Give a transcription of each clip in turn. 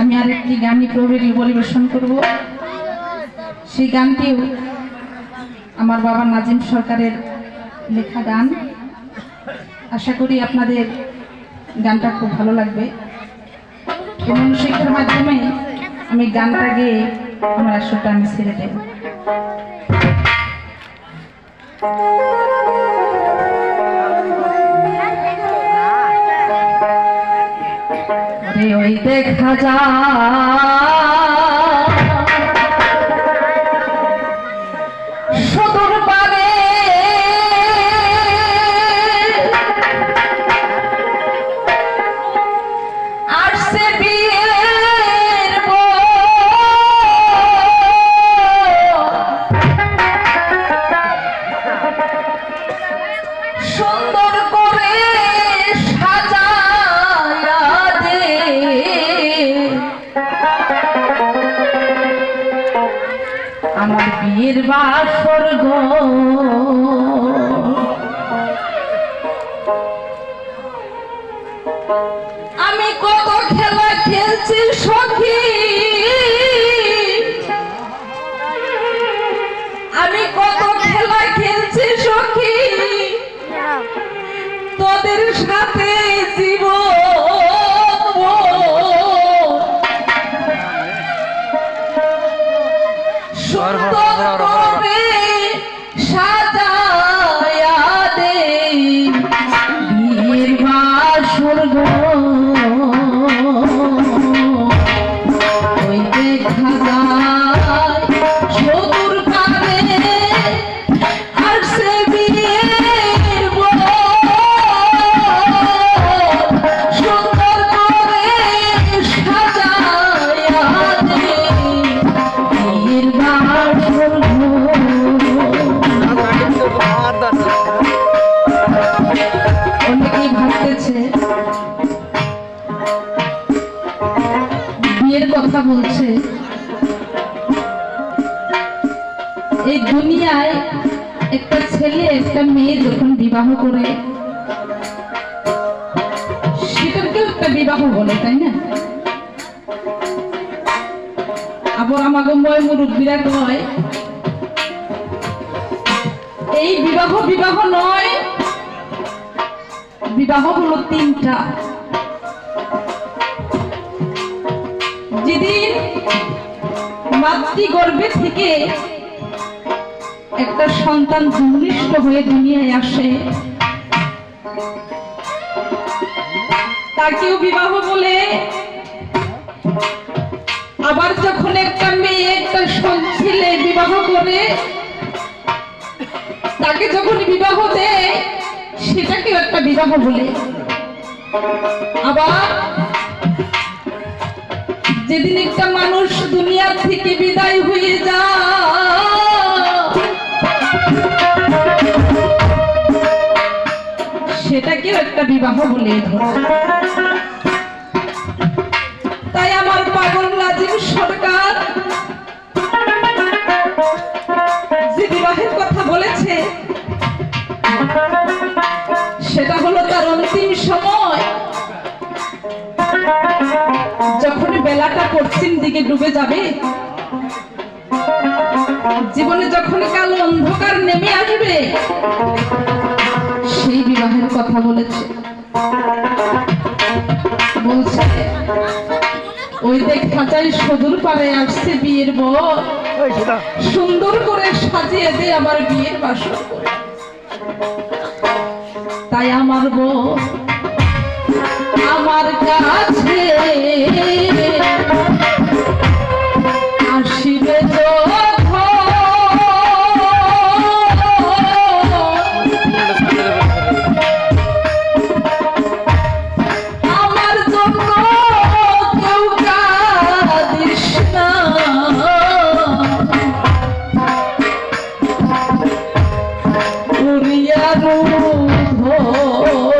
আমি আর একটি গানই প্রবেদী পরিবেশন করব। সেই গানটিও আমার বাবা নাজিম সরকারের লেখা গান। আশা করি আপনাদের গানটা খুব ভালো লাগবে। এবং শিক্ষার মাধ্যমে আমি গানটা গেয়ে আমার আসরটা আমি ছেড়ে দেব। দেখা যা আমার বা স্বর্গ আমি কত খেলা খেলছি সখী। এই দুনিয়ায় একটা ছেলে, একটা মেয়ে যখন বিবাহ করে, সেটাকেও একটা বিবাহ বলে, তাই না? আবার আমাকে ময় মুরব্বীরা কয়, এই বিবাহ বিবাহ নয়, বিবাহ হলো তিনটা। যেদিন মাতৃগর্ভে থেকে একটা সন্তান ভূমিষ্ঠ হয়ে দুনিয়ায় আসে। তাকেও বিবাহ বলে আবার যখন একটা মেয়ে, একটা ছেলে বিবাহ করে, তাকে যখন বিবাহ দেয়, সেটাকেও একটা বিবাহ বলে। আবার যেদিন একটা মানুষ দুনিয়া থেকে বিদায় হয়ে যায় সেটাকেও একটা বিবাহ বলে তাই আমার পাগল নাজিম সরকার, যে বিবাহের কথা বলেছে, সেটা হলো তার অন্তিম সময়। যখন বেলাটা পশ্চিম দিকে ডুবে যাবে, জীবনে যখন কালো অন্ধকার নেমে আসবে বিবাহের কথা বলেছে। বলছে ওই দেখ খাঁচাই সদূর পারে আসছে বিয়ের বর। সুন্দর করে সাজিয়ে দে আমার বিয়ের করে। তাই আমার বউ আমার কাছে উড়িয়া রূপ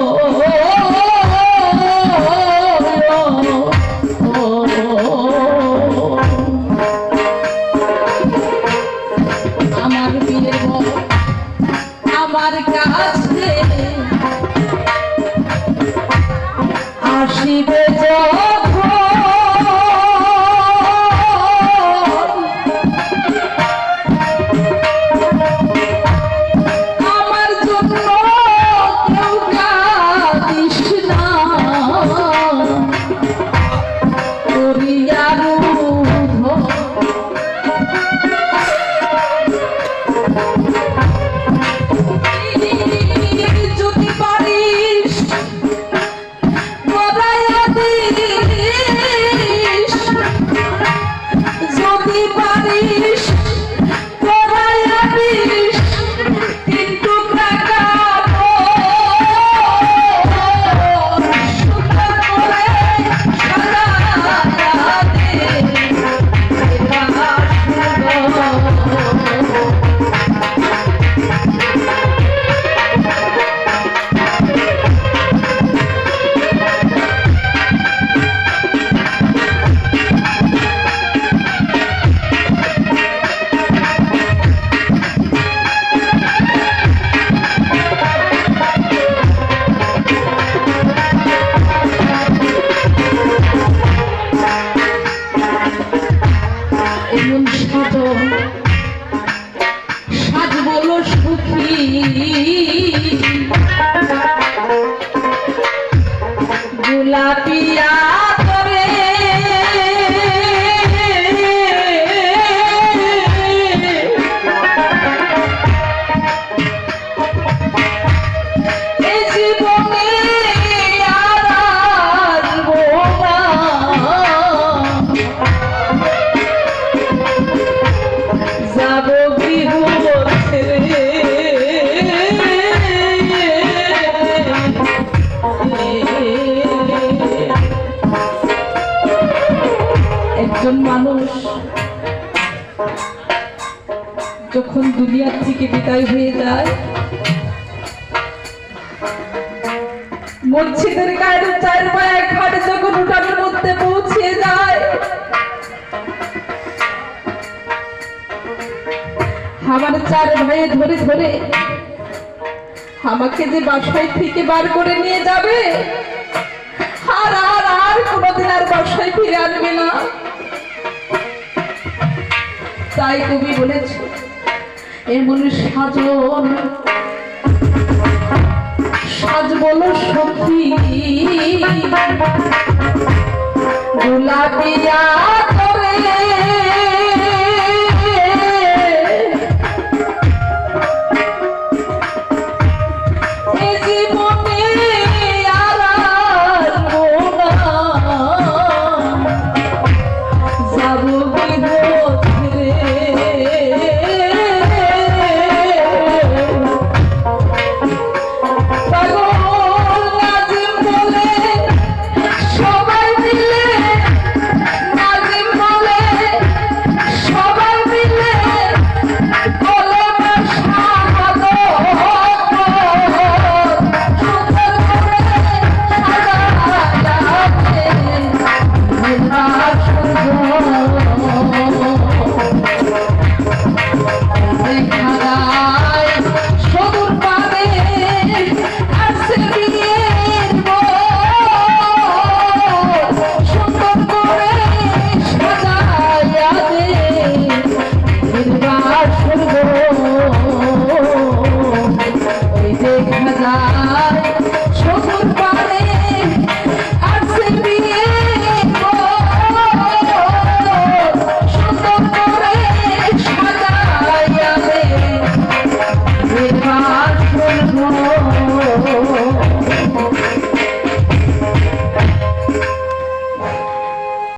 গোলাপি একজন মানুষ যখন দুনিয়ার থেকে বিদায় হয়ে যায়, মসজিদের গায়ের চার পায়ে ঘাটে যখন উঠানের মধ্যে পৌঁছে যায়, আমার চার ভাইয়ে ধরে ধরে আমাকে যে বাসায় থেকে বার করে নিয়ে যাবে কোনোদিন আর বাসায় ফিরে আসবে না। তাই তুমি বলেছে এমন সাজন। সাজ বলো সখী, গোলাপিয়া